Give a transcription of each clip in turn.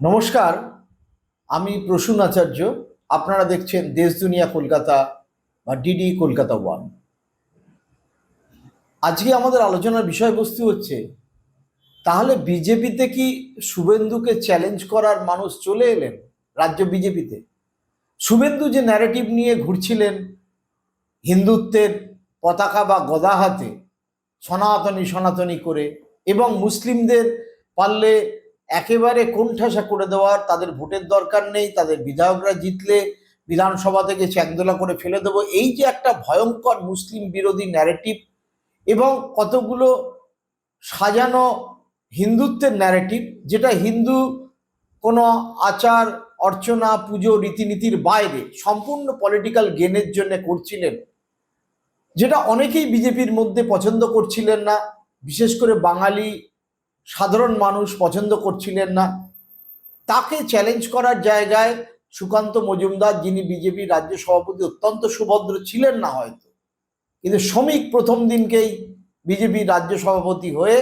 নমস্কার, আমি প্রসূন আচার্য। আপনারা দেখছেন দেশ, দুনিয়া, কলকাতা বা ডিডি কলকাতা ওয়ান। আজকে আমাদের আলোচনার বিষয়বস্তু হচ্ছে, তাহলে বিজেপিতে কি শুভেন্দুকে চ্যালেঞ্জ করার মানুষ চলে এলেন রাজ্য বিজেপিতে? শুভেন্দু যে ন্যারেটিভ নিয়ে ঘুরছিলেন হিন্দুত্বের পতাকা বা গদা হাতে, সনাতনী সনাতনী করে, এবং মুসলিমদের পারলে একেবারে কোণঠাসা করে দেওয়ার, তাদের ভোটের দরকার নেই, তাদের বিধায়করা জিতলে বিধানসভা থেকে চ্যাংদোলা করে ফেলে দেবো। এই যে একটা ভয়ঙ্কর মুসলিম বিরোধী ন্যারেটিভ এবং কতগুলো সাজানো হিন্দুত্বের ন্যারেটিভ যেটা হিন্দু কোনো আচার, অর্চনা, পুজো, রীতিনীতির বাইরে সম্পূর্ণ পলিটিক্যাল গেনের জন্য করছিলেন, যেটা অনেকেই বিজেপির মধ্যে পছন্দ করছিলেন না। বিশেষ করে বাঙালি সাধারণ মানুষ পছন্দ করছিলেন না। তাকে চ্যালেঞ্জ করার জায়গায় সুকান্ত মজুমদার, যিনি বিজেপি রাজ্য সভাপতি, অত্যন্ত সুভদ্র ছিলেন না হয়তো। কিন্তু শ্রমিক প্রথম দিনকেই বিজেপি রাজ্য সভাপতি হয়ে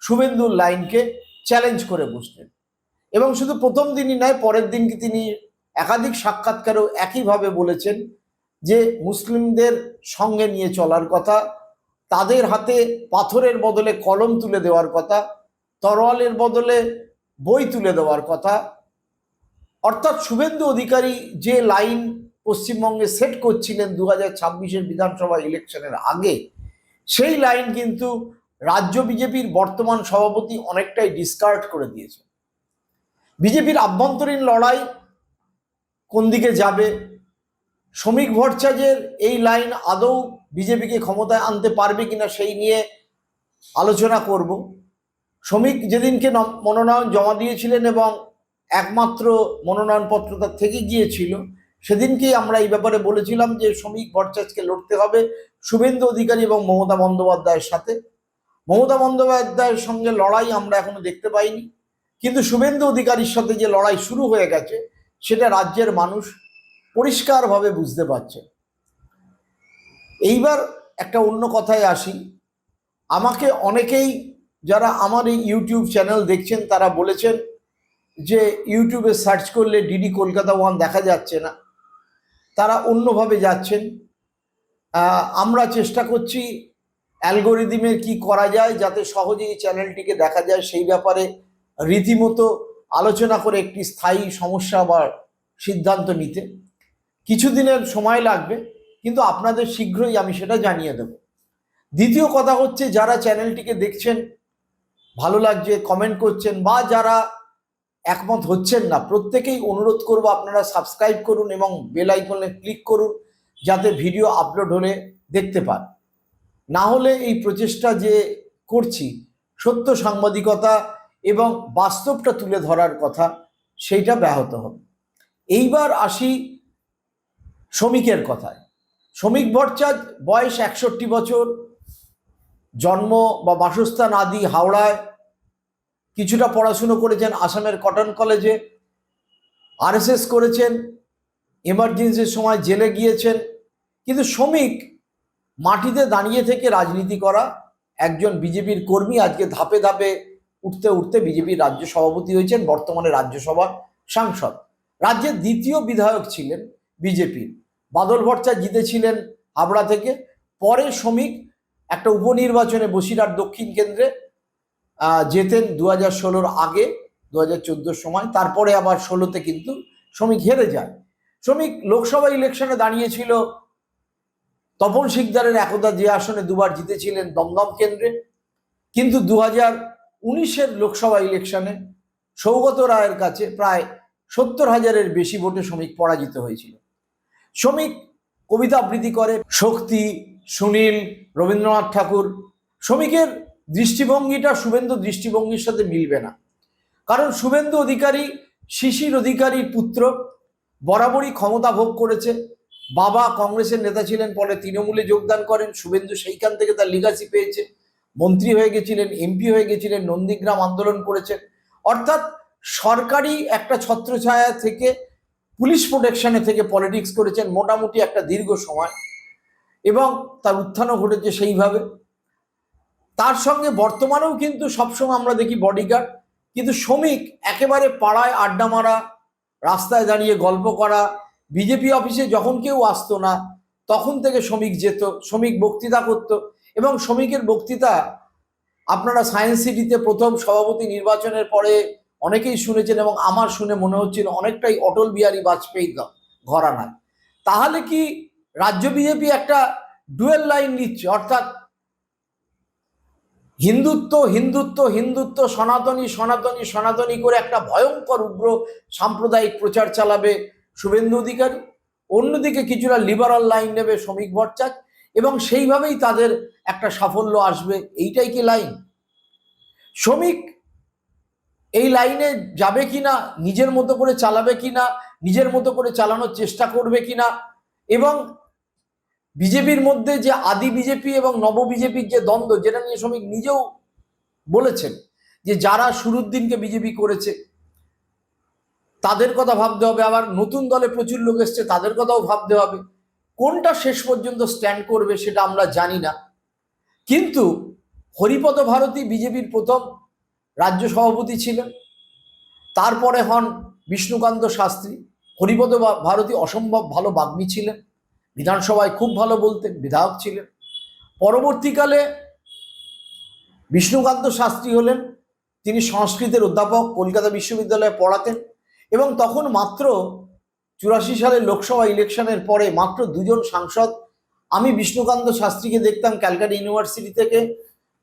শুভেন্দুর লাইনকে চ্যালেঞ্জ করে বসলেন। এবং শুধু প্রথম দিনই নয়, পরের দিনকে তিনি একাধিক সাক্ষাৎকারেও একইভাবে বলেছেন যে, মুসলিমদের সঙ্গে নিয়ে চলার কথা, তাদের হাতে পাথরের বদলে কলম তুলে দেওয়ার কথা তরোয়ালের বদলে বই তুলে দেওয়ার কথা। অর্থাৎ শুভেন্দু অধিকারী যে লাইন পশ্চিমবঙ্গে সেট করছিলেন দু হাজার ছাব্বিশের বিধানসভা ইলেকশনের আগে, সেই লাইন কিন্তু রাজ্য বিজেপির বর্তমান সভাপতি অনেকটাই ডিসকার্ড করে দিয়েছে। বিজেপির আভ্যন্তরীণ লড়াই কোন দিকে যাবে? শ্রমিক ভট্টাচার্যের এই লাইন আদৌ বিজেপিকে ক্ষমতায় আনতে পারবে কিনা সেই নিয়ে আলোচনা করব। শ্রমিক যেদিনকে মনোনয়ন জমা দিয়েছিলেন এবং একমাত্র মনোনয়নপত্র তার থেকে গিয়েছিল, সেদিনকেই আমরা এই ব্যাপারে বলেছিলাম যে শ্রমিক ভট্টাচার্যকে লড়তে হবে শুভেন্দু অধিকারী এবং মমতা বন্দ্যোপাধ্যায়ের সাথে। মমতা বন্দ্যোপাধ্যায়ের সঙ্গে লড়াই আমরা এখনও দেখতে পাইনি, কিন্তু শুভেন্দু অধিকারীর সাথে যে লড়াই শুরু হয়ে গেছে, সেটা রাজ্যের মানুষ পরিষ্কারভাবে বুঝতে পারছে। এইবার একটা অন্য কথায় আসি, আমাকে অনেকেই যারা আমার এই ইউটিউব চ্যানেল দেখছেন, তারা বলেছেন যে ইউটিউবে সার্চ করলে ডিডি কলকাতা ওয়ান দেখা যাচ্ছে না। তারা অন্যভাবে যাচ্ছেন। আমরা চেষ্টা করছি অ্যালগোরিদিমের কি করা যায় যাতে সহজে এই চ্যানেলটিকে দেখা যায়। সেই ব্যাপারে রীতিমতো আলোচনা করে একটি স্থায়ী সমস্যা বা সিদ্ধান্ত নিতে। কিছুদিনের সময় লাগবে, কিন্তু আপনাদের শীঘ্রই আমি সেটা জানিয়ে দেব। দ্বিতীয় কথা হচ্ছে, যারা চ্যানেলটিকে দেখছেন ভালো লাগছে কমেন্ট করছেন বা যারা একমত হচ্ছেন না, প্রত্যেকেই অনুরোধ করব আপনারা সাবস্ক্রাইব করুন এবং বেল আইকনে ক্লিক করুন যাতে ভিডিও আপলোড হলে দেখতে পান। না হলে এই প্রচেষ্টা যে করছি, সত্য সাংবাদিকতা এবং বাস্তবটা তুলে ধরার কথা, সেইটা ব্যাহত হবে। এইবার আসি শ্রমিকের কথায়। শ্রমিক ভট্টাচার্য বয়স একষট্টি বছর জন্ম বা বাসস্থান আদি হাওড়ায় কিছুটা পড়াশুনো করেছেন আসামের কটন কলেজে আরএসএস করেছেন এমার্জেন্সির সময় জেলে গিয়েছেন, কিন্তু শ্রমিক মাটিতে দাঁড়িয়ে থেকে রাজনীতি করা, একজন বিজেপির কর্মী আজকে ধাপে ধাপে উঠতে উঠতে বিজেপির রাজ্য সভাপতি হয়েছেন, বর্তমানে রাজ্যসভার সাংসদ। রাজ্যের দ্বিতীয় বিধায়ক ছিলেন বিজেপির। বাদল ভট্টাচার্য জিতেছিলেন হাবড়া থেকে। পরে শ্রমিক একটা উপনির্বাচনে বসিরহাট দক্ষিণ কেন্দ্রে জেতেন দু হাজার ষোলোর আগে দু হাজার চোদ্দোর সময়, তারপরে আবার ষোলোতে কিন্তু শ্রমিক হেরে যায়। শ্রমিক লোকসভা ইলেকশনে দাঁড়িয়েছিল, তপন শিকদারের একদা যে আসনে দুবার জিতেছিলেন দমদম কেন্দ্রে, কিন্তু দু হাজার উনিশের লোকসভা ইলেকশনে সৌগত রায়ের কাছে প্রায় সত্তর হাজারের বেশি ভোটে শ্রমিক পরাজিত হয়েছিল। শ্রমিক কবিতা আবৃত্তি করে, শক্তি সুনীল, রবীন্দ্রনাথ ঠাকুর, শ্রমিকের দৃষ্টিভঙ্গিটা শুভেন্দু দৃষ্টিভঙ্গির সাথে মিলবে না। কারণ শুভেন্দু অধিকারী, শিশির অধিকারীর পুত্র, বরাবরই ক্ষমতা ভোগ করেছে। বাবা কংগ্রেসের নেতা ছিলেন, পরে তৃণমূলে যোগদান করেন। শুভেন্দু সেইখান থেকে তার লিগাসি পেয়েছে। মন্ত্রী হয়ে গেছিলেন এমপি হয়ে গেছিলেন, নন্দীগ্রাম আন্দোলন করেছেন অর্থাৎ সরকারি একটা ছত্রছায়া থেকে পুলিশ প্রোটেকশনে থেকে পলিটিক্স করেছেন। মোটামুটি একটা দীর্ঘ সময়। এবং তার উত্থানও ঘটেছে সেইভাবে। তার সঙ্গে বর্তমানেও কিন্তু সবসময় আমরা দেখি বডিগার্ড কিন্তু শ্রমিক একেবারে পাড়ায় আড্ডা মারা, রাস্তায় দাঁড়িয়ে গল্প করা, বিজেপি অফিসে যখন কেউ আসতো না, তখন থেকে শ্রমিক যেত, শ্রমিক বক্তৃতা করত এবং শ্রমিকের বক্তৃতা আপনারা সায়েন্স সিটিতে প্রথম সভাপতি নির্বাচনের পরে অনেকেই শুনেছেন এবং আমার শুনে মনে হচ্ছিল অনেকটাই অটল বিহারী বাজপেয়ী ঘরানায়। তাহলে কি রাজ্য বিজেপি একটা ডুয়েল লাইন নিচ্ছে, অর্থাৎ হিন্দুত্ব হিন্দুত্ব হিন্দুত্ব, সনাতনী সনাতনী সনাতনী করে একটা ভয়ঙ্কর উগ্র সাম্প্রদায়িক প্রচার চালাবে শুভেন্দু অধিকারী। অন্যদিকে কিছুটা লিবারাল লাইন নেবে শ্রমিক ভট্টাচার্য এবং সেইভাবেই তাদের একটা সাফল্য আসবে। এইটাই কি লাইন শ্রমিক এই লাইনে যাবে কিনা, নিজের মতো করে চালাবে কিনা, নিজের মতো করে চালানোর চেষ্টা করবে কিনা এবং বিজেপির মধ্যে যে আদি বিজেপি এবং নব বিজেপির যে দ্বন্দ্ব, যেটা নিয়ে শ্রমিক নিজেও বলেছেন যে যারা শুরুর দিনকে বিজেপি করেছে, তাদের কথা ভাবতে হবে। আবার নতুন দলে প্রচুর লোক এসছে, তাদের কথাও ভাবতে হবে। কোনটা শেষ পর্যন্ত স্ট্যান্ড করবে সেটা আমরা জানি না। কিন্তু হরিপদ ভারতী বিজেপির প্রথম রাজ্য সভাপতি ছিলেন। তারপরে হন বিষ্ণুকান্ত শাস্ত্রী। হরিপদ ভারতী অসম্ভব ভালো বাগ্মী ছিলেন। বিধানসভায় খুব ভালো বলতেন, বিধায়ক ছিলেন। পরবর্তীকালে বিষ্ণুকান্ত শাস্ত্রী হলেন, তিনি সংস্কৃতের অধ্যাপক, কলকাতা বিশ্ববিদ্যালয়ে পড়াতেন এবং তখন মাত্র চুরাশি সালের লোকসভা ইলেকশনের পরে মাত্র দুজন সাংসদ আমি বিষ্ণুকান্ত শাস্ত্রীকে দেখতাম ক্যালকাটা ইউনিভার্সিটি থেকে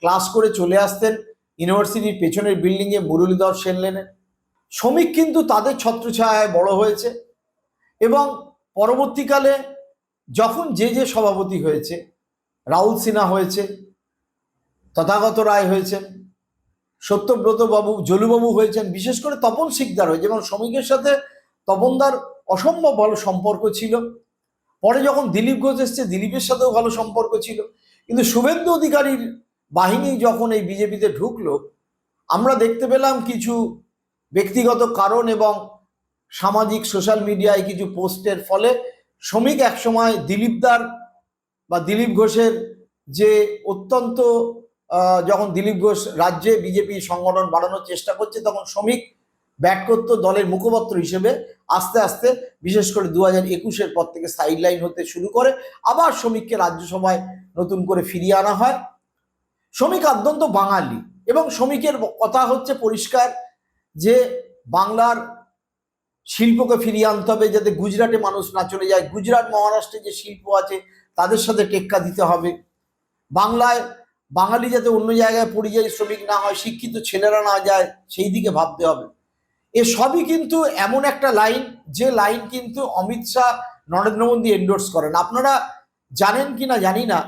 ক্লাস করে চলে আসতেন, ইউনিভার্সিটির পেছনের বিল্ডিংয়ে মুরলীধর সেন লেনের শ্রমিক কিন্তু তাদের ছত্রছায়ায় বড় হয়েছে এবং পরবর্তীকালে যখন যে যে সভাপতি হয়েছে, রাহুল সিনহা হয়েছে, তথাগত রায় হয়েছেন, সত্যব্রত বাবু, জলুবাবু হয়েছেন, বিশেষ করে তপন শিকদার হয়েছে, এবং শ্রমিকের সাথে তপনদার অসম্ভব ভালো সম্পর্ক ছিল। পরে যখন দিলীপ ঘোষ এসছে, দিলীপের সাথেও ভালো সম্পর্ক ছিল। কিন্তু শুভেন্দু অধিকারীর বাহিনী যখন এই বিজেপিতে ঢুকলো, আমরা দেখতে পেলাম কিছু ব্যক্তিগত কারণ এবং সামাজিক, সোশ্যাল মিডিয়ায় কিছু পোস্টের ফলে শ্রমিক একসময় দিলীপদার বা দিলীপ ঘোষের যে অত্যন্ত যখন দিলীপ ঘোষ রাজ্যে বিজেপি সংগঠন বাড়ানোর চেষ্টা করছে, তখন শ্রমিক ব্যাট করতো দলের মুখপাত্র হিসেবে আস্তে আস্তে, বিশেষ করে দু হাজার একুশের পর থেকে সাইড লাইন হতে শুরু করে, আবার শ্রমিককে রাজ্যসভায় নতুন করে ফিরিয়ে আনা হয়। শ্রমিক অত্যন্ত বাঙালি এবং শ্রমিকের কথা হচ্ছে পরিষ্কার যে বাংলার শিল্পকে ফিরিয়ে আনতে হবে যাতে গুজরাটে মানুষ না চলে যায়। গুজরাট, মহারাষ্ট্রে যে শিল্প আছে, তাদের সাথে টেক্কা দিতে হবে। বাংলায়, বাঙালি যাতে অন্য জায়গায় পরিযায়ী শ্রমিক না হয়, শিক্ষিত ছেলেরা না যায়, সেই দিকে ভাবতে হবে। এ সবই কিন্তু এমন একটা লাইন, যে লাইন কিন্তু অমিত শাহ, নরেন্দ্র মোদী এন্ডোর্স করেন। আপনারা জানেন কি না জানি না,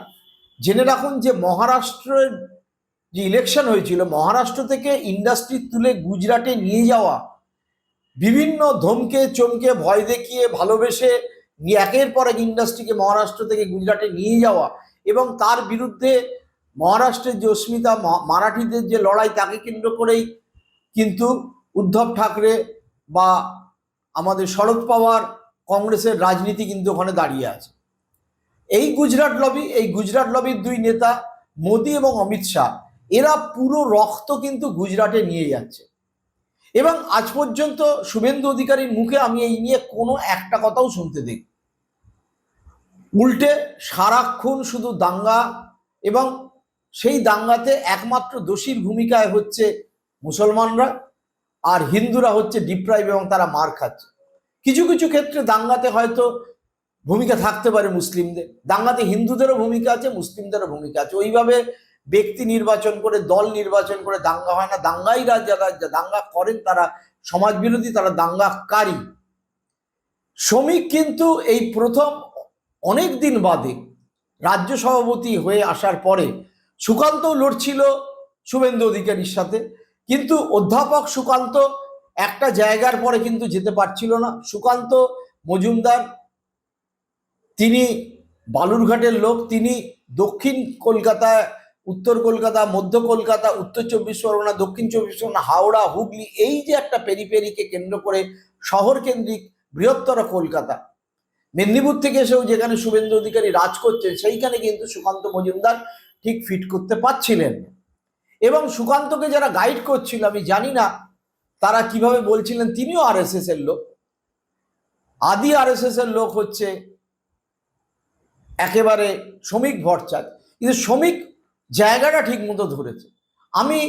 জেনে রাখুন যে মহারাষ্ট্রের যে ইলেকশন হয়েছিল, মহারাষ্ট্র থেকে ইন্ডাস্ট্রি তুলে গুজরাটে নিয়ে যাওয়া বিভিন্ন ধমকে, চমকে, ভয় দেখিয়ে, ভালোবেসে একের পর এক ইন্ডাস্ট্রিকে মহারাষ্ট্র থেকে গুজরাটে নিয়ে যাওয়া এবং তার বিরুদ্ধে মহারাষ্ট্রের যে অস্মিতা মারাঠিদের যে লড়াই তাকে কেন্দ্র করেই কিন্তু উদ্ধব ঠাকরে বা আমাদের শরদ পাওয়ার কংগ্রেসের রাজনীতি কিন্তু ওখানে দাঁড়িয়ে আছে। এই গুজরাট লবি এই গুজরাট লবির দুই নেতা মোদী এবং অমিত শাহ, এরা পুরো রক্ত কিন্তু গুজরাটে নিয়ে যাচ্ছে। এবং আজ পর্যন্ত শুভেন্দু অধিকারীর মুখে আমি এই নিয়ে কোনো একটা কথাও শুনতে দেখি উল্টে সারাক্ষণ শুধু দাঙ্গা এবং সেই দাঙ্গাতে একমাত্র দোষীর ভূমিকায় হচ্ছে মুসলমানরা আর হিন্দুরা হচ্ছে ডিপ্রাইভ এবং তারা মার খাচ্ছে। কিছু কিছু ক্ষেত্রে দাঙ্গাতে হয়তো ভূমিকা থাকতে পারে মুসলিমদের, দাঙ্গাতে হিন্দুদেরও ভূমিকা আছে, মুসলিমদেরও ভূমিকা আছে। ওইভাবে ব্যক্তি নির্বাচন করে, দল নির্বাচন করে, দাঙ্গা হয় না। দাঙ্গাই রাজ যারা দাঙ্গা করেন তারা, সমাজ বিরোধী, তারা দাঙ্গাকারী। শ্রমিক কিন্তু এই প্রথম অনেক দিন বাদে রাজ্য সভাপতি হয়ে আসার পরে সুকান্তও লড়ছিল শুভেন্দু অধিকারীর সাথে। কিন্তু অধ্যাপক সুকান্ত একটা জায়গার পরে কিন্তু যেতে পারছিল না। সুকান্ত মজুমদার, তিনি বালুরঘাটের লোক, তিনি দক্ষিণ কলকাতায় উত্তর কলকাতা, মধ্য কলকাতা, উত্তর চব্বিশ পরগনা, দক্ষিণ চব্বিশ পরগনা, হাওড়া, হুগলি, এই যে একটা পেরিপেরিকে কেন্দ্র করে শহর কেন্দ্রিক বৃহত্তর কলকাতা। মেদিনীপুর থেকে এসেও যেখানে শুভেন্দু অধিকারী রাজ করছেন, সেইখানে কিন্তু সুকান্ত মজুমদার ঠিক ফিট করতে পারছিলেন। এবং সুকান্তকে যারা গাইড করছিল, আমি জানি না তারা কীভাবে বলছিলেন, তিনিও আরএসএস এর লোক। আদি আরএসএস এর লোক হচ্ছে একেবারে শ্রমিক ভট্টাচার্য। কিন্তু শ্রমিক জায়গাটা ঠিক মতো ধরেছে। আমি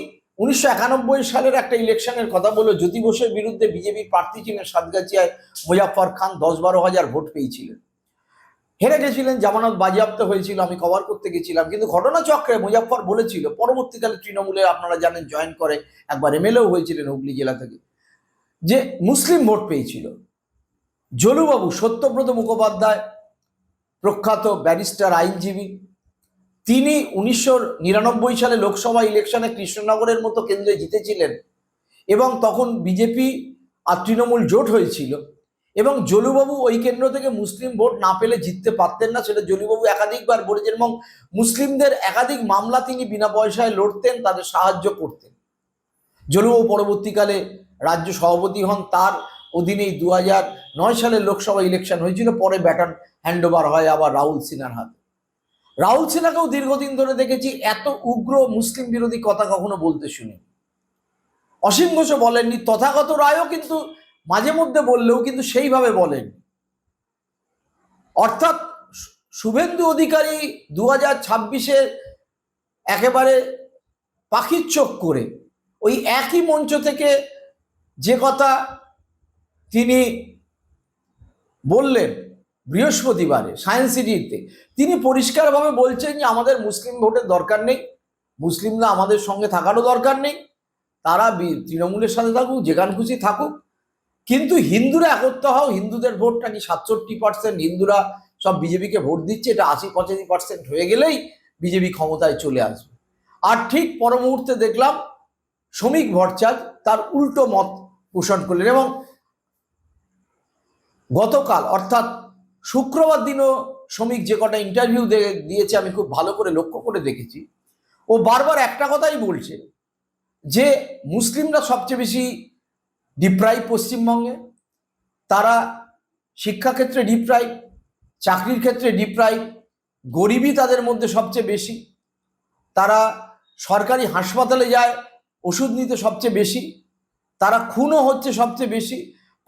উনিশশো একানব্বই সালের একটা ইলেকশনের কথা বলে জ্যোতি বোসের বিরুদ্ধে বিজেপির প্রার্থী ছিলেন সাতগাছিয়ায় মুজাফর খান দশ বারো হাজার ভোট পেয়েছিলেন। হেরে গেছিলেন জামানত বাজেয়াপ্ত হয়েছিল, আমি কভার করতে গেছিলাম। কিন্তু ঘটনাচক্রে মুজাফর বলেছিল, পরবর্তীকালে তৃণমূলে আপনারা জানেন জয়েন করে একবার এমএলএও হয়েছিলেন হুগলি জেলা থেকে, যে মুসলিম ভোট পেয়েছিল। জলুবাবু সত্যব্রত মুখোপাধ্যায়, প্রখ্যাত ব্যারিস্টার আইনজীবী তিনি উনিশশো নিরানব্বই সালে লোকসভা ইলেকশনে কৃষ্ণনগরের মতো কেন্দ্রে জিতেছিলেন এবং তখন বিজেপি আর তৃণমূল জোট হয়েছিল এবং জলুবাবু ওই কেন্দ্র থেকে মুসলিম ভোট না পেলে জিততে পারতেন না, সেটা জলুবাবু একাধিকবার বলেছেন এবং মুসলিমদের একাধিক মামলা তিনি বিনা পয়সায় লড়তেন, তাদের সাহায্য করতেন। জলুবাবু পরবর্তীকালে রাজ্য সভাপতি হন, তার অধীনেই দু নয় সালের লোকসভা ইলেকশন হয়েছিল, পরে ব্যাটন হ্যান্ডওভার হয় আবার রাহুল সিনহার হাতে। রাহুল সিনহাকেও দীর্ঘদিন ধরে দেখেছি, এত উগ্র মুসলিম বিরোধী কথা কখনো বলতে শুনি। অসীম ঘোষও বলেননি, তথাগত রায়ও কিন্তু মাঝে মধ্যে বললেও কিন্তু সেইভাবে বলেন অর্থাৎ শুভেন্দু অধিকারী দু হাজার ছাব্বিশের একেবারে পাখির চোখ করে, ওই একই মঞ্চ থেকে যে কথা তিনি বললেন বৃহস্পতিবারে সায়েন্স সিটিতে তিনি পরিষ্কারভাবে বলছেন যে, আমাদের মুসলিম ভোটের দরকার নেই। মুসলিমরা আমাদের সঙ্গে থাকারও দরকার নেই। তারা তৃণমূলের সাথে থাকুক, যেখান খুশি থাকুক। কিন্তু হিন্দুরা একত্র হও, হিন্দুদের ভোট নাকি সাতষট্টি পার্সেন্ট হিন্দুরা সব বিজেপিকে ভোট দিচ্ছে? এটা আশি পঁচাশি পার্সেন্ট হয়ে গেলেই বিজেপি ক্ষমতায় চলে আসবে। আর ঠিক পর মুহূর্তে দেখলাম, শ্রমিক ভট্টাচার্য তার উল্টো মত পোষণ করলেন এবং গতকাল, অর্থাৎ শুক্রবার দিনও শ্রমিক যে কটা ইন্টারভিউ দিয়েছে আমি খুব ভালো করে লক্ষ্য করে দেখেছি। ও বারবার একটা কথাই বলছে যে মুসলিমরা সবচেয়ে বেশি ডিপ্রাইভ পশ্চিমবঙ্গে। তারা শিক্ষাক্ষেত্রে ডিপ্রাইভ চাকরির ক্ষেত্রে ডিপ্রাইভ গরিবই তাদের মধ্যে সবচেয়ে বেশি। তারা সরকারি হাসপাতালে যায়, ওষুধ নিতে সবচেয়ে বেশি। তারা খুনও হচ্ছে সবচেয়ে বেশি।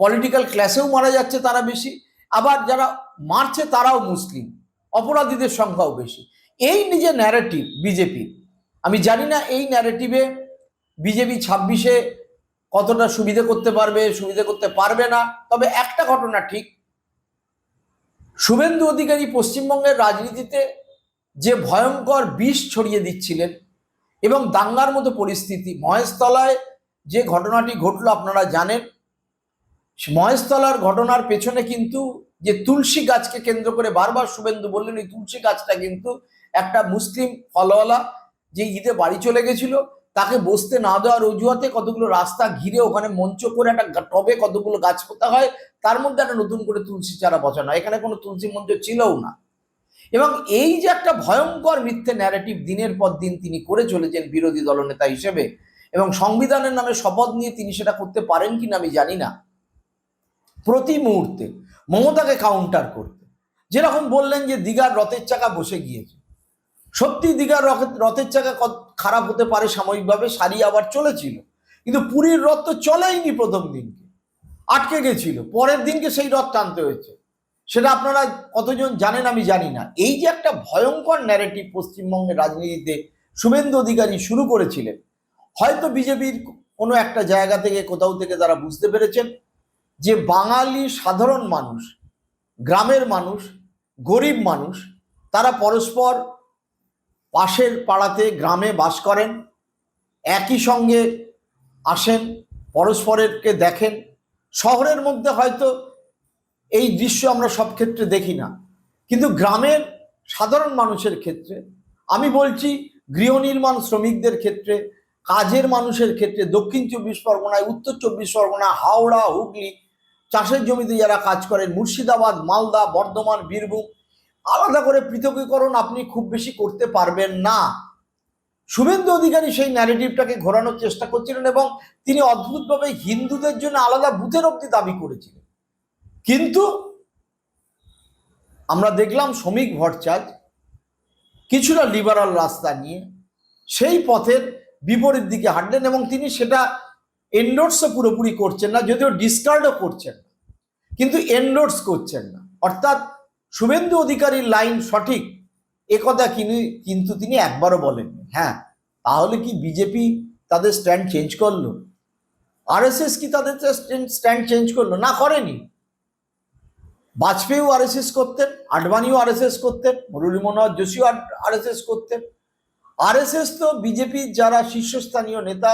পলিটিক্যাল ক্লাসেও মারা যাচ্ছে তারা বেশি। আবার যারা মারছে তারাও মুসলিম, অপরাধীদের সংখ্যাও বেশি। এই নিজে ন্যারেটিভ বিজেপির আমি জানি না এই ন্যারেটিভে বিজেপি ছাব্বিশে কতটা সুবিধে করতে পারবে, সুবিধে করতে পারবে না, তবে একটা ঘটনা ঠিক। শুভেন্দু অধিকারী পশ্চিমবঙ্গের রাজনীতিতে যে ভয়ঙ্কর বিষ ছড়িয়ে দিচ্ছিলেন এবং দাঙ্গার মতো পরিস্থিতি, মহেশতলায় যে ঘটনাটি ঘটলো আপনারা জানেন মহেশতলার ঘটনার পেছনে কিন্তু যে তুলসী গাছকে কেন্দ্র করে বারবার শুভেন্দু বললেন এই তুলসী গাছটা কিন্তু একটা মুসলিম ফলওয়ালা যে ঈদে বাড়ি চলে গেছিল, তাকে বসতে না দেওয়ার অজুহাতে কতগুলো রাস্তা ঘিরে ওখানে মঞ্চ করে একটা টবে কতগুলো গাছ পোতা হয়, তার মধ্যে একটা নতুন করে তুলসী চারা বসানো। এখানে কোনো তুলসী মঞ্চ ছিলও না এবং এই যে একটা ভয়ঙ্কর মিথ্যে ন্যারেটিভ দিনের পর দিন তিনি করে চলেছেন বিরোধী দলনেতা হিসেবে, এবং সংবিধানের নামে শপথ নিয়ে তিনি সেটা করতে পারেন কিনা আমি জানি না প্রতি মুহূর্তে মমতাকে কাউন্টার করতে। যেরকম বললেন যে দীঘার রথের চাকা বসে গিয়েছে। সত্যি দীঘার রথ- রথের চাকা খারাপ হতে পারে সাময়িকভাবে সারিয়ে আবার চলেছিল। কিন্তু পুরীর রথ তো চলেইনি প্রথম দিনকে। আটকে গেছিল। পরের দিনকে সেই রথ টানতে হয়েছে। সেটা আপনারা কতজন জানেন আমি জানি না। এই যে একটা ভয়ঙ্কর ন্যারেটিভ পশ্চিমবঙ্গের রাজনীতিতে শুভেন্দু অধিকারী শুরু করেছিলেন, হয়তো বিজেপির কোনো একটা জায়গা থেকে, কোথাও থেকে তারা বুঝতে পেরেছেন। যে বাঙালি সাধারণ মানুষ, গ্রামের মানুষ, গরিব মানুষ, তারা পরস্পর পাশের পাড়াতে গ্রামে বাস করেন, একই সঙ্গে আসেন, পরস্পরেরকে দেখেন। শহরের মধ্যে হয়তো এই দৃশ্য আমরা সব ক্ষেত্রে দেখি না। কিন্তু গ্রামের সাধারণ মানুষের ক্ষেত্রে, আমি বলছি গৃহ নির্মাণ শ্রমিকদের ক্ষেত্রে, কাজের মানুষের ক্ষেত্রে, দক্ষিণ চব্বিশ পরগনায়, উত্তর চব্বিশ পরগনা, হাওড়া, হুগলি চাষের জমিতে যারা কাজ করেন, মুর্শিদাবাদ, মালদা, বর্ধমান, বীরভূম, আলাদা করে পৃথকীকরণ আপনি খুব বেশি করতে পারবেন না। শুভেন্দু অধিকারী সেই ন্যারেটিভটাকে ঘোরানোর চেষ্টা করছিলেন এবং তিনি অদ্ভুতভাবে হিন্দুদের জন্য আলাদা বুথের অব্দি দাবি করেছিলেন। কিন্তু আমরা দেখলাম শ্রমিক ভট্টাচার্য কিছুটা লিবারাল রাস্তা নিয়ে সেই পথের বিপরীত দিকে হাঁটলেন এবং তিনি সেটা এন্ডোর্সও পুরোপুরি করছেন না, যদিও ডিসকার্ডও করছেন। কিন্তু এন্ডোর্স করছেন না। অর্থাৎ শুভেন্দু অধিকারীর লাইন সঠিক একথা কিনি কিন্তু তিনি একবারও বলেননি। হ্যাঁ তাহলে কি বিজেপি তাদের স্ট্যান্ড চেঞ্জ করল? আরএসএস কি তাদের স্ট্যান্ড চেঞ্জ করল? না, করেনি। বাজপেয়ীও আরএসএস করতেন আডবাণীও আরএসএস করতেন, মুরলী মনোহর যোশীও আরএসএস করতেন। আরএসএস তো বিজেপির যারা শীর্ষস্থানীয় নেতা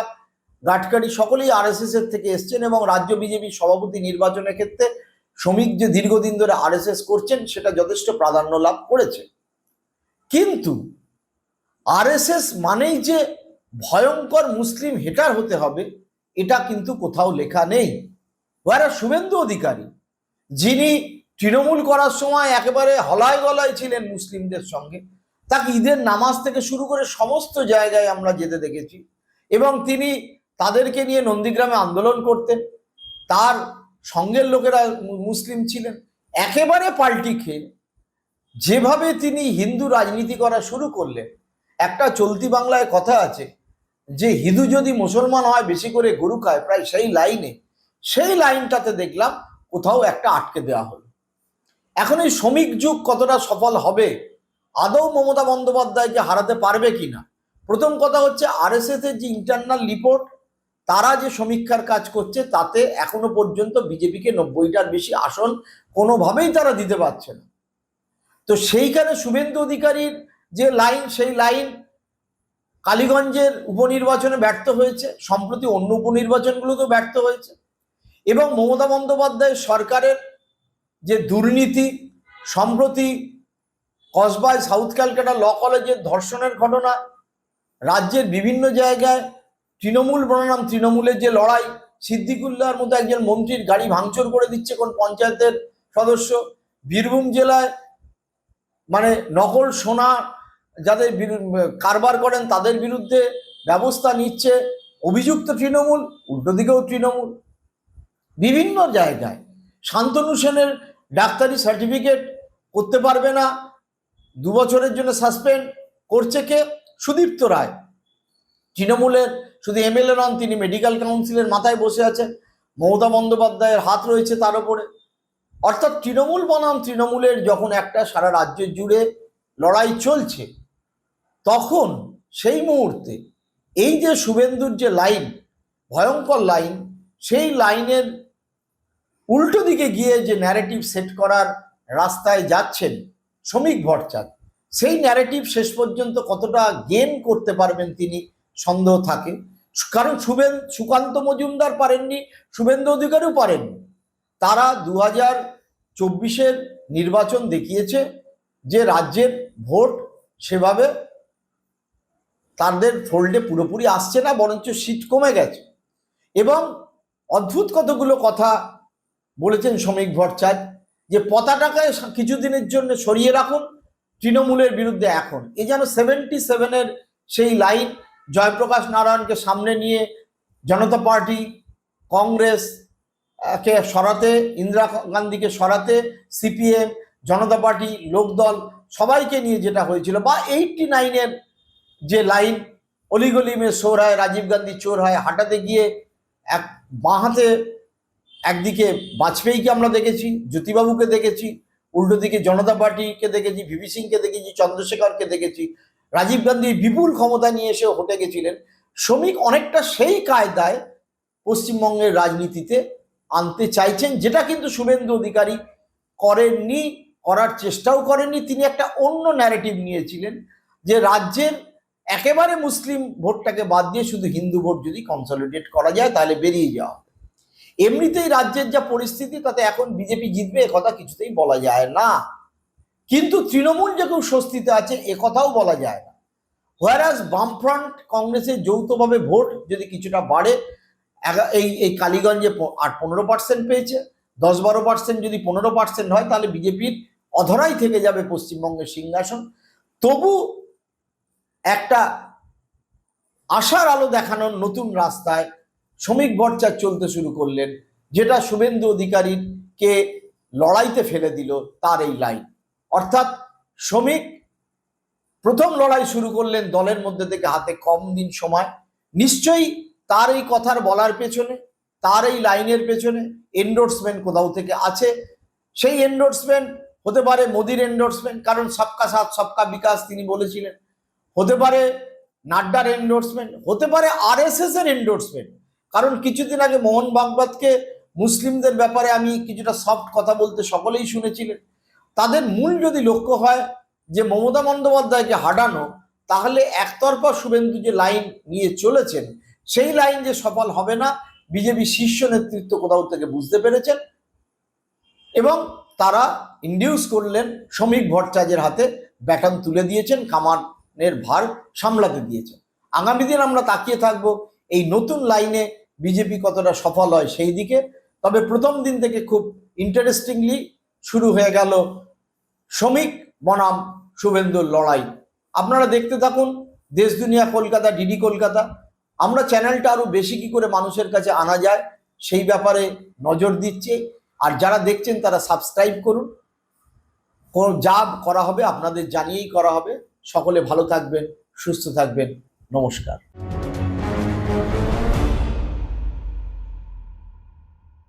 গাটকারি সকলেই আরএসএস এর থেকে এসছেন এবং রাজ্য বিজেপির সভাপতি নির্বাচনের ক্ষেত্রে শ্রমিক যে দীর্ঘদিন ধরে আরএসএস করছেন, সেটা যথেষ্ট প্রাধান্য লাভ করেছে। কিন্তু আরএসএস মানেই যে ভয়ঙ্কর মুসলিম হেটার হতে হবে, এটা কিন্তু কোথাও লেখা নেই। ওরা শুভেন্দু অধিকারী, যিনি তৃণমূল করার সময় একেবারে হলায় গলায় ছিলেন মুসলিমদের সঙ্গে, তাকে ঈদের নামাজ থেকে শুরু করে সমস্ত জায়গায় আমরা যেতে দেখেছি। এবং তিনি তাদেরকে নিয়ে নন্দীগ্রামে আন্দোলন করতেন। তার সঙ্গের লোকেরা মুসলিম ছিলেন। একেবারে পাল্টি খেয়ে যেভাবে তিনি হিন্দু রাজনীতি করা শুরু করলেন, একটা চলতি বাংলায় কথা আছে যে হিন্দু যদি মুসলমান হয়, বেশি করে গরু খায়, প্রায় সেই লাইনে, সেই লাইনটাতে দেখলাম কোথাও একটা আটকে দেওয়া হলো। এখন এই শ্রমিক যুগ কতটা সফল হবে, আদৌ মমতা বন্দ্যোপাধ্যায়কে হারাতে পারবে কিনা? প্রথম কথা হচ্ছে আরএসএস এর যে ইন্টারনাল রিপোর্ট তারা যে সমীক্ষার কাজ করছে, তাতে এখনও পর্যন্ত বিজেপিকে নব্বইটার বেশি আসন কোনোভাবেই তারা দিতে পারছে না। তো সেইখানে শুভেন্দু অধিকারীর যে লাইন, সেই লাইন কালীগঞ্জের উপনির্বাচনে ব্যর্থ হয়েছে, সম্প্রতি অন্য উপনির্বাচনগুলোতেও ব্যর্থ হয়েছে। এবং মমতা বন্দ্যোপাধ্যায় সরকারের যে দুর্নীতি, সম্প্রতি কসবায় সাউথ ক্যালকাটা ল কলেজের ধর্ষণের ঘটনা, রাজ্যের বিভিন্ন জায়গায় তৃণমূল বনাম তৃণমূলের যে লড়াই, সিদ্দিকুল্লাহর মতো একজন মন্ত্রীর গাড়ি ভাঙচুর করে দিচ্ছে কোন পঞ্চায়েতের সদস্য। বীরভূম জেলায় মানে নকল সোনা যাদের বিরু- কারবার করেন তাদের বিরুদ্ধে ব্যবস্থা নিচ্ছে অভিযুক্ত তৃণমূল, উল্টো দিকেও তৃণমূল। বিভিন্ন জায়গায় শান্তনু সেনের ডাক্তারি সার্টিফিকেট করতে পারবে না, দু বছরের জন্য সাসপেন্ড করছে কে? সুদীপ্ত রায়। তৃণমূলের শুধু এমএলএ নন, তিনি মেডিকেল কাউন্সিলের মাথায় বসে আছেন। মমতা বন্দ্যোপাধ্যায়ের হাত রয়েছে তার উপরে অর্থাৎ তৃণমূল বনাম তৃণমূলের যখন একটা সারা রাজ্য জুড়ে লড়াই চলছে, তখন সেই মুহূর্তে এই যে শুভেন্দুর যে লাইন, ভয়ঙ্কর লাইন, সেই লাইনের উল্টো দিকে গিয়ে যে ন্যারেটিভ সেট করার রাস্তায় যাচ্ছেন শ্রমিক ভট্টাচার্য, সেই ন্যারেটিভ শেষ পর্যন্ত কতটা গেন করতে পারবেন তিনি সন্দেহ থাকে। কারণ শুভেন, সুকান্ত মজুমদার পারেননি, শুভেন্দু অধিকারীও পারেননি। তারা দু হাজার চব্বিশের নির্বাচন দেখিয়েছে যে রাজ্যের ভোট সেভাবে তাদের ফোল্ডে পুরোপুরি আসছে না, বরঞ্চ সিট কমে গেছে। এবং অদ্ভুত কতগুলো কথা বলেছেন শ্রমিক ভট্টাচার্য, যে পতাকাকে কিছুদিনের জন্য সরিয়ে রাখুন, তৃণমূলের বিরুদ্ধে এখন। এ যেন সেভেন্টি সেভেনের সেই লাইন জয়প্রকাশ নারায়ণকে সামনে নিয়ে জনতা পার্টি কংগ্রেস কে সরাতে, ইন্দিরা গান্ধীকে সরাতে, সিপিএম, জনতা পার্টি, লোকদল সবাইকে নিয়ে যেটা হয়েছিল বা এইটটি নাইনের যে লাইন, অলিগলি মে চোর হয়, রাজীব গান্ধী চোর হয়, হাঁটাতে গিয়ে এক বাঁহাতে একদিকে বাজপেয়ীকে আমরা দেখেছি, জ্যোতিবাবুকে দেখেছি উল্টো দিকে জনতা পার্টিকে দেখেছি ভিপি সিংকে দেখেছি, চন্দ্রশেখরকে দেখেছি রাজীব গান্ধী বিপুল ক্ষমতা নিয়ে এসে হটে গেছিলেন। শ্রমিক অনেকটা সেই কায়দায় পশ্চিমবঙ্গের রাজনীতিতে আনতে চাইছেন, যেটা কিন্তু শুভেন্দু অধিকারী করেননি, করার চেষ্টাও করেননি। তিনি একটা অন্য ন্যারেটিভ নিয়েছিলেন যে রাজ্যের একেবারে মুসলিম ভোটটাকে বাদ দিয়ে শুধু হিন্দু ভোট যদি কনসলিডেট করা যায়, তাহলে বেরিয়ে যাওয়া এমনিতেই রাজ্যের যা পরিস্থিতি, তাতে এখন বিজেপি জিতবে কথা কিছুতেই বলা যায় না। কিন্তু তৃণমূল যে কেউ স্বস্তিতে আছে কথাও বলা যায় না। হোয়ারাস বামফ্রন্ট কংগ্রেসের যৌথভাবে ভোট যদি কিছুটা বাড়ে এই এই কালীগঞ্জে আট পনেরো পার্সেন্ট পেয়েছে দশ বারো পার্সেন্ট যদি পনেরো পার্সেন্ট হয়, তাহলে বিজেপির অধরাই থেকে যাবে পশ্চিমবঙ্গের সিংহাসন। তবু একটা আশার আলো দেখানোর নতুন রাস্তায় শ্রমিক ভট্টাচার্য চলতে শুরু করলেন, যেটা শুভেন্দু অধিকারীকে লড়াইতে ফেলে দিল তার এই লাইন। অর্থাৎ শ্রমিক প্রথম লড়াই শুরু করলেন দলের মধ্যে থেকে হাতে কম দিন সময়। নিশ্চয়ই তার এই কথার বলার পেছনে, তার এই লাইনের পেছনে এন্ডোর্সমেন্ট কোথাও থেকে আছে। সেই এন্ডোর্সমেন্ট হতে পারে মোদির এন্ডোর্সমেন্ট কারণ সবকা সাথ, সবকা বিকাশ তিনি বলেছিলেন। হতে পারে নাড্ডার এন্ডোর্সমেন্ট হতে পারে আরএসএস এর এন্ডোর্সমেন্ট কারণ কিছুদিন আগে মোহন ভাগবতকে মুসলিমদের ব্যাপারে আমি কিছুটা সফট কথা বলতে সকলেই শুনেছিলেন। তাদের মূল যদি লক্ষ্য হয় যে মমতা বন্দ্যোপাধ্যায়কে হাঁটানো, তাহলে একতরফা শুভেন্দু যে লাইন নিয়ে চলেছেন, সেই লাইন যে সফল হবে না, বিজেপি শীর্ষ নেতৃত্ব কোথাও থেকে বুঝতে পেরেছেন। এবং তারা ইন্ডিউস করলেন শ্রমিক ভট্টাচার্যের হাতে ব্যাটন তুলে দিয়েছেন, কামানের ভার সামলাতে দিয়েছেন। আগামী দিন আমরা তাকিয়ে থাকব এই নতুন লাইনে বিজেপি কতটা সফল হয় সেই দিকে। তবে প্রথম দিন থেকে খুব ইন্টারেস্টিংলি শুরু হয়ে গেল শ্রমিক বনাম শুভেন্দুর লড়াই। আপনারা দেখতে থাকুন, দেশ, দুনিয়া, কলকাতা, ডিডি কলকাতা। আমরা চ্যানেলটা আরও বেশি কি করে মানুষের কাছে আনা যায়, সেই ব্যাপারে নজর দিচ্ছি। আর যারা দেখছেন, তারা সাবস্ক্রাইব করুন। যা করা হবে আপনাদের জানিয়েই করা হবে। সকলে ভালো থাকবেন, সুস্থ থাকবেন। নমস্কার।